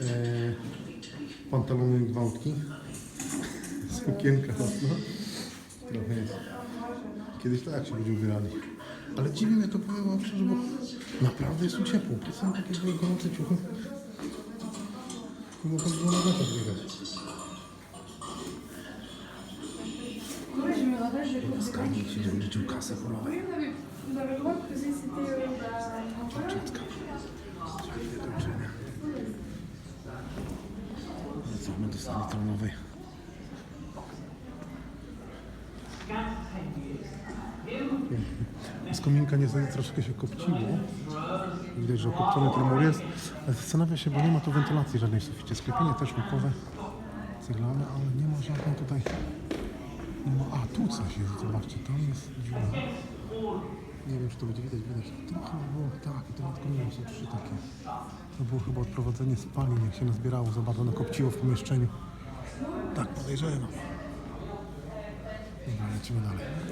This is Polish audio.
Eee, pantalony gwałtki. Sukienka nocna. Kiedyś tak się ludzie ubierali. Ale dziwi mnie to powiem wam szczerze, bo naprawdę jest tu ciepło. To są takie dwie gorące ciuchy. Chyba tak było na gatach biegać. Skarbnik się żeby liczył kasę euh, la- Czetka. Czyli wykończenie. Wracamy do sali tronowej. Z kominka niestety troszkę się kopciło. Widać, że okopczony ten mur jest. Zastanawia się, bo nie ma tu wentylacji żadnej w suficie. Sklepienie też łukowe, ceglane, ale nie ma żadnej tutaj... Nie ma... A, tu coś jest, zobaczcie, tam jest dziura. Nie wiem, czy to będzie widać, widać. Chyba było, tak, i to nad kominą są trzy takie. To było chyba odprowadzenie spalin, jak się nazbierało za bardzo nakopciło w pomieszczeniu. Tak podejrzewam. Dobra, lecimy dalej.